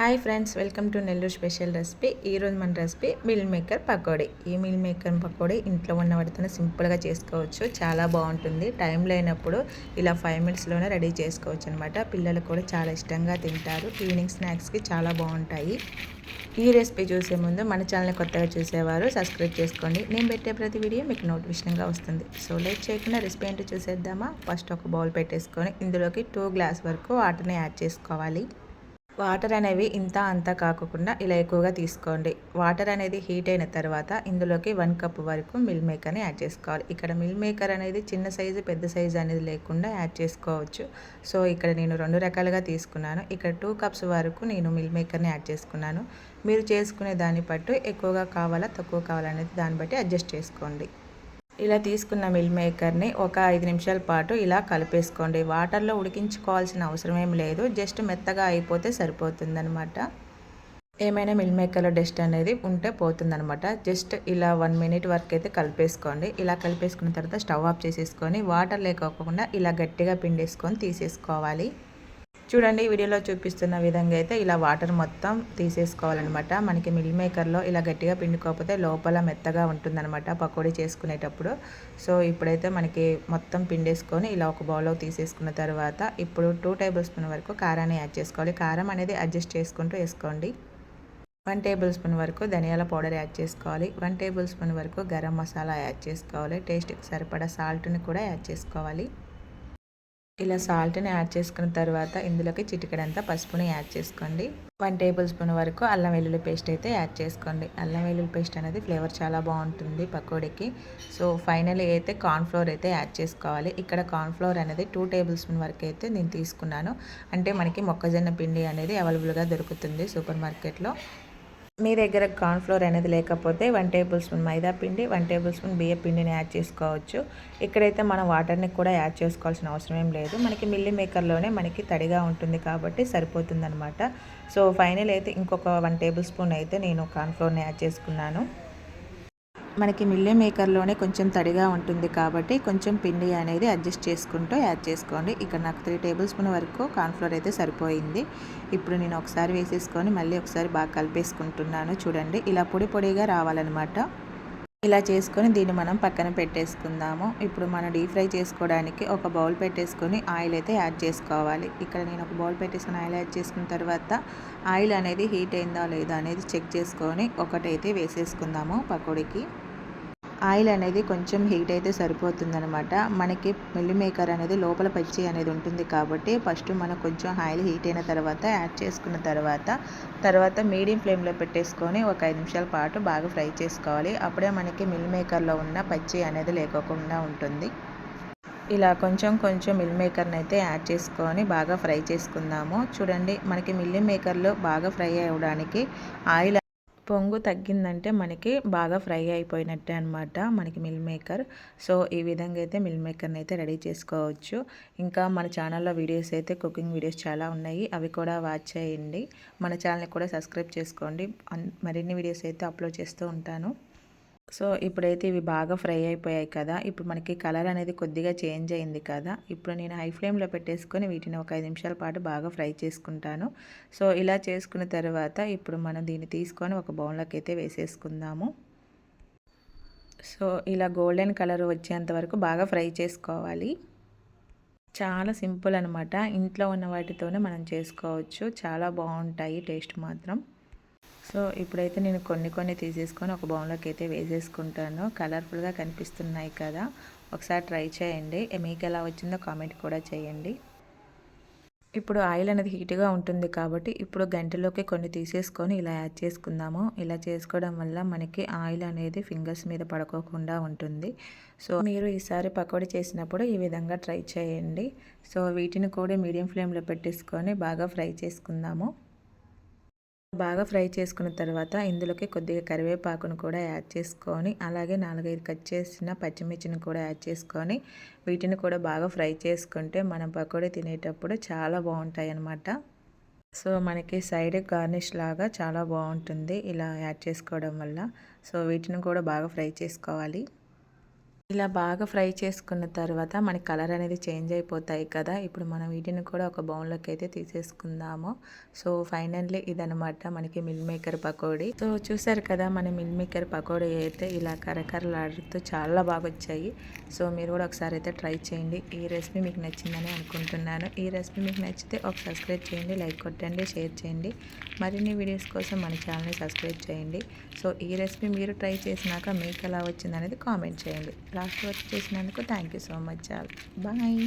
Hi friends welcome to Nellore special recipe. ఈరోజు మన recipe meal maker pakodi. ఈ meal maker pakodi ఇంట్లో ఉన్న వాటితోనే సింపుల్గా చేసుకోవచ్చు. చాలా బాగుంటుంది. టైం లేనప్పుడు ఇలా ఫైవ్ మినిట్స్లోనే రెడీ చేసుకోవచ్చు అనమాట పిల్లలు కూడా చాలా ఇష్టంగా తింటారు. ఈవినింగ్ స్నాక్స్కి చాలా బాగుంటాయి. ఈ రెసిపీ చూసే ముందు మన ఛానల్ని కొత్తగా చూసేవారు సబ్స్క్రైబ్ చేసుకోండి. నేను పెట్టే ప్రతి వీడియో మీకు నోటిఫికేషన్గా వస్తుంది. సో లేట్ చేయకుండా రెసిపీ ఏంటో చూసేద్దామా? ఫస్ట్ ఒక బౌల్ పెట్టేసుకొని ఇందులోకి టూ గ్లాస్ వరకు వాటర్ని యాడ్ చేసుకోవాలి. వాటర్ అనేవి ఇంత అంత కాకుండా ఇలా ఎక్కువగా తీసుకోండి. వాటర్ అనేది హీట్ అయిన తర్వాత ఇందులోకి వన్ కప్ వరకు మిల్ మేకర్ని యాడ్ చేసుకోవాలి. ఇక్కడ మిల్ మేకర్ అనేది చిన్న సైజు పెద్ద సైజు అనేది లేకుండా యాడ్ చేసుకోవచ్చు. సో ఇక్కడ నేను రెండు రకాలుగా తీసుకున్నాను. ఇక్కడ టూ కప్స్ వరకు నేను మిల్ మేకర్ని యాడ్ చేసుకున్నాను. మీరు చేసుకునే దాన్ని బట్టు ఎక్కువగా కావాలా తక్కువ కావాలనేది దాన్ని బట్టి అడ్జస్ట్ చేసుకోండి. ఇలా తీసుకున్న మిల్ మేకర్ని ఒక ఐదు నిమిషాల పాటు ఇలా కలిపేసుకోండి. వాటర్లో ఉడికించుకోవాల్సిన అవసరం ఏం లేదు. జస్ట్ మెత్తగా అయిపోతే సరిపోతుందనమాట ఏమైనా మిల్ మేకర్లో డస్ట్ అనేది ఉంటే పోతుందనమాట జస్ట్ ఇలా వన్ మినిట్ వరకు అయితే కలిపేసుకోండి. ఇలా కలిపేసుకున్న తర్వాత స్టవ్ ఆఫ్ చేసేసుకొని వాటర్ లేకోకుండా ఇలా గట్టిగా పిండేసుకొని తీసేసుకోవాలి. చూడండి వీడియోలో చూపిస్తున్న విధంగా అయితే ఇలా వాటర్ మొత్తం తీసేసుకోవాలన్నమాట. మనకి మిల్ మేకర్లో ఇలా గట్టిగా పిండుకోకపోతే లోపల మెత్తగా ఉంటుందన్నమాట పకోడీ చేసుకునేటప్పుడు. సో ఇప్పుడైతే మనకి మొత్తం పిండేసుకొని ఇలా ఒక బౌల్లో తీసేసుకున్న తర్వాత ఇప్పుడు టూ టేబుల్ స్పూన్ వరకు కారాన్ని యాడ్ చేసుకోవాలి. కారం అనేది అడ్జస్ట్ చేసుకుంటూ వేసుకోండి. వన్ టేబుల్ స్పూన్ వరకు ధనియాల పౌడర్ యాడ్ చేసుకోవాలి. వన్ టేబుల్ స్పూన్ వరకు గరం మసాలా యాడ్ చేసుకోవాలి. టేస్ట్కి సరిపడా సాల్ట్ని కూడా యాడ్ చేసుకోవాలి. ఇలా సాల్ట్ని యాడ్ చేసుకున్న తర్వాత ఇందులోకి చిటికడంతా పసుపుని యాడ్ చేసుకోండి. వన్ టేబుల్ స్పూన్ వరకు అల్లం వెల్లుల్లి పేస్ట్ అయితే యాడ్ చేసుకోండి. అల్లం వెల్లుల్లి పేస్ట్ అనేది ఫ్లేవర్ చాలా బాగుంటుంది పకోడీకి. సో ఫైనల్ అయితే కార్న్ఫ్లోర్ అయితే యాడ్ చేసుకోవాలి. ఇక్కడ కార్న్ఫ్లోర్ అనేది టూ టేబుల్ స్పూన్ వరకు అయితే నేను తీసుకున్నాను. అంటే మనకి మొక్కజొన్న పిండి అనేది అవైలబుల్గా దొరుకుతుంది సూపర్ మార్కెట్లో. మీ దగ్గర కార్న్ఫ్లోర్ అనేది లేకపోతే వన్ టేబుల్ స్పూన్ మైదా పిండి వన్ టేబుల్ స్పూన్ బియ్య పిండిని యాడ్ చేసుకోవచ్చు. ఇక్కడైతే మనం వాటర్ని కూడా యాడ్ చేసుకోవాల్సిన అవసరం ఏం లేదు. మనకి మిల్లీ మేకర్లోనే మనకి తడిగా ఉంటుంది కాబట్టి సరిపోతుందనమాట సో ఫైనల్ అయితే ఇంకొక వన్ టేబుల్ స్పూన్ అయితే నేను కార్న్ఫ్లోర్ని యాడ్ చేసుకున్నాను. మనకి మిల్లీ మేకర్లోనే కొంచెం తడిగా ఉంటుంది కాబట్టి కొంచెం పిండి అనేది అడ్జస్ట్ చేసుకుంటూ యాడ్ చేసుకోండి. ఇక్కడ నాకు త్రీ టేబుల్ స్పూన్ వరకు కార్న్ఫ్లోర్ అయితే సరిపోయింది. ఇప్పుడు నేను ఒకసారి వేసేసుకొని మళ్ళీ ఒకసారి బాగా కలిపేసుకుంటున్నాను. చూడండి ఇలా పొడి పొడిగా రావాలన్నమాట. ఇలా చేసుకొని దీన్ని మనం పక్కన పెట్టేసుకుందాము. ఇప్పుడు మనం డీప్ ఫ్రై చేసుకోవడానికి ఒక బౌల్ పెట్టేసుకొని ఆయిల్ అయితే యాడ్ చేసుకోవాలి. ఇక్కడ నేను ఒక బౌల్ పెట్టేసుకుని ఆయిల్ యాడ్ చేసుకున్న తర్వాత ఆయిల్ అనేది హీట్ అయిందా లేదా అనేది చెక్ చేసుకొని ఒకటైతే వేసేసుకుందాము పకోడీకి. ఆయిల్ అనేది కొంచెం హీట్ అయితే సరిపోతుందనమాట మనకి మిల్లి మేకర్ అనేది లోపల పచ్చి అనేది ఉంటుంది కాబట్టి ఫస్ట్ మనం కొంచెం ఆయిల్ హీట్ అయిన తర్వాత యాడ్ చేసుకున్న తర్వాత తర్వాత మీడియం ఫ్లేమ్లో పెట్టేసుకొని ఒక ఐదు నిమిషాల పాటు బాగా ఫ్రై చేసుకోవాలి. అప్పుడే మనకి మిల్ మేకర్లో ఉన్న పచ్చి అనేది లేకోకుండా ఉంటుంది. ఇలా కొంచెం కొంచెం మిల్ మేకర్ని అయితే యాడ్ చేసుకొని బాగా ఫ్రై చేసుకుందాము. చూడండి మనకి మిల్ మేకర్లో బాగా ఫ్రై అవ్వడానికి ఆయిల్ పొంగు తగ్గిందంటే మనకి బాగా ఫ్రై అయిపోయినట్టే అనమాట మనకి మిల్ మేకర్. సో ఈ విధంగా అయితే మిల్ మేకర్ని అయితే రెడీ చేసుకోవచ్చు. ఇంకా మన ఛానల్లో వీడియోస్ అయితే కుకింగ్ వీడియోస్ చాలా ఉన్నాయి. అవి కూడా వాచ్ చేయండి. మన ఛానల్ని కూడా సబ్స్క్రైబ్ చేసుకోండి. మరిన్ని వీడియోస్ అయితే అప్లోడ్ చేస్తూ ఉంటాను. సో ఇప్పుడైతే ఇవి బాగా ఫ్రై అయిపోయాయి కదా. ఇప్పుడు మనకి కలర్ అనేది కొద్దిగా చేంజ్ అయింది కదా. ఇప్పుడు నేను హై ఫ్లేమ్లో పెట్టేసుకొని వీటిని ఒక ఐదు నిమిషాల పాటు బాగా ఫ్రై చేసుకుంటాను. సో ఇలా చేసుకున్న తర్వాత ఇప్పుడు మనం దీన్ని తీసుకొని ఒక బౌన్లోకి అయితే వేసేసుకుందాము. సో ఇలా గోల్డెన్ కలర్ వచ్చేంత వరకు బాగా ఫ్రై చేసుకోవాలి. చాలా సింపుల్ అనమాట ఇంట్లో ఉన్న వాటితోనే మనం చేసుకోవచ్చు. చాలా బాగుంటాయి టేస్ట్ మాత్రం. సో ఇప్పుడైతే నేను కొన్ని కొన్ని తీసేసుకొని ఒక బౌన్లోకి అయితే వేసేసుకుంటాను. కలర్ఫుల్గా కనిపిస్తున్నాయి కదా. ఒకసారి ట్రై చేయండి. మీకు ఎలా వచ్చిందో కామెంట్ కూడా చేయండి. ఇప్పుడు ఆయిల్ అనేది హీట్గా ఉంటుంది కాబట్టి ఇప్పుడు గంటలోకి కొన్ని తీసేసుకొని ఇలా యాడ్ చేసుకుందాము. ఇలా చేసుకోవడం వల్ల మనకి ఆయిల్ అనేది ఫింగర్స్ మీద పడుకోకుండా ఉంటుంది. సో మీరు ఈసారి పకోడీ చేసినప్పుడు ఈ విధంగా ట్రై చేయండి. సో వీటిని కూడా మీడియం ఫ్లేమ్లో పెట్టేసుకొని బాగా ఫ్రై చేసుకుందాము. బాగా ఫ్రై చేసుకున్న తర్వాత ఇందులోకి కొద్దిగా కరివేపాకును కూడా యాడ్ చేసుకొని అలాగే నాలుగైదు కట్ చేసిన పచ్చిమిర్చిని కూడా యాడ్ చేసుకొని వీటిని కూడా బాగా ఫ్రై చేసుకుంటే మనం పకోడీ తినేటప్పుడు చాలా బాగుంటాయి అన్నమాట సో మనకి సైడ్ గార్నిష్ లాగా చాలా బాగుంటుంది ఇలా యాడ్ చేసుకోవడం వల్ల. సో వీటిని కూడా బాగా ఫ్రై చేసుకోవాలి. ఇలా బాగా ఫ్రై చేసుకున్న తర్వాత మనకి కలర్ అనేది చేంజ్ అయిపోతాయి కదా. ఇప్పుడు మనం వీటిని కూడా ఒక బౌన్లోకి అయితే తీసేసుకుందాము. సో ఫైనల్లీ ఇదనమాట మనకి మిల్ మేకర్ పకోడీ. సో చూసారు కదా మన మిల్ మేకర్ పకోడీ అయితే ఇలా కరకరలాడుతూ చాలా బాగా వచ్చాయి. సో మీరు కూడా ఒకసారి అయితే ట్రై చేయండి. ఈ రెసిపీ మీకు నచ్చిందని అనుకుంటున్నాను. ఈ రెసిపీ మీకు నచ్చితే ఒక సబ్స్క్రైబ్ చేయండి లైక్ కొట్టండి షేర్ చేయండి. మరిన్ని వీడియోస్ కోసం మన ఛానల్ని సబ్స్క్రైబ్ చేయండి. సో ఈ రెసిపీ మీరు ట్రై చేసినాక మీకు ఎలా వచ్చింది అనేది కామెంట్ చేయండి. లాస్ట్ వరకు చేసినందుకు thank you so much all. Bye.